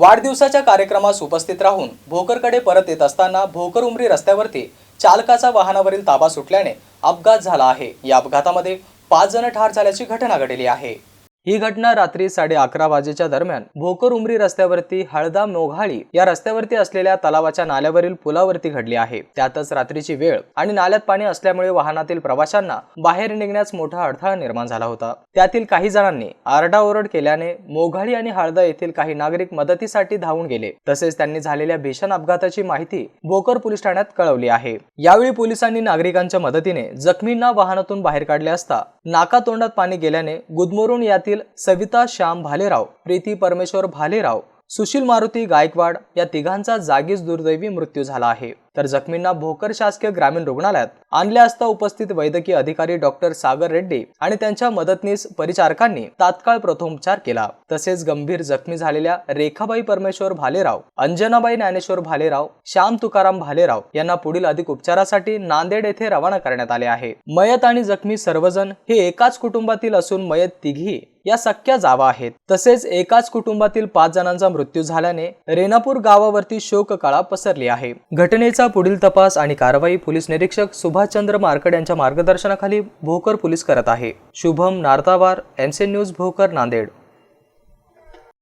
वाढदिवसाच्या कार्यक्रमास उपस्थित राहून भोकरकडे परत येत असताना भोकर उमरी रस्त्यावरती चालकाचा वाहनावरील ताबा सुटल्याने अपघात झाला आहे. या अपघातामध्ये पाच जण ठार झाल्याची घटना घडली आहे. ही घटना रात्री साडे अकरा वाजेच्या दरम्यान भोकर उमरी रस्त्यावरती हळदा मोघाळी या रस्त्यावरती असलेल्या तलावाच्या नाल्यावरील पुलावरती घडली आहे. त्यातच रात्रीची वेळ आणि नाल्यात पाणी असल्यामुळे वाहनातील प्रवाशांना बाहेर निघण्यास मोठा अडथळा निर्माण झाला होता. त्यातील काही जणांनी आरडाओरड केल्याने मोघाळी आणि हळदा येथील काही नागरिक मदतीसाठी धावून गेले. तसेच त्यांनी झालेल्या भीषण अपघाताची माहिती भोकर पोलीस ठाण्यात कळवली आहे. यावेळी पोलिसांनी नागरिकांच्या मदतीने जखमींना वाहनातून बाहेर काढले असता नाका तोंडात पाणी गेल्याने गुदमरून यातील सविता श्याम भालेराव प्रीती परमेश्वर भालेराव सुशील मारुती गायकवाड या तिघांचा जागीच दुर्दैवी मृत्यू झाला आहे. तर जखमींना भोकर शासकीय ग्रामीण रुग्णालयात आणले असता उपस्थित वैद्यकीय अधिकारी डॉक्टर सागर रेड्डी आणि त्यांच्या मदतनीस परिचारकांनी तात्काळ प्रथमोपचार केला. तसेच गंभीर जखमी झालेल्या रेखाबाई परमेश्वर भालेराव अंजनाबाई ज्ञानेश्वर भालेराव श्याम तुकाराम भालेराव यांना पुढील अधिक उपचारासाठी नांदेड येथे रवाना करण्यात आले आहे. मयत आणि जखमी सर्वजण हे एकाच कुटुंबातील असून मयत तिघी या सख्या जावा आहेत. तसेच एकाच कुटुंबातील पाच जणांचा मृत्यू झाल्याने रेणापूर गावावरती शोककळा पसरली आहे. घटनेचा पुढील तपास आणि कारवाई पोलीस निरीक्षक सुभाषचंद्र मार्कड यांच्या मार्गदर्शनाखाली भोकर पोलीस करत आहे. Shubham Nartawar MC news Bhokar Nanded.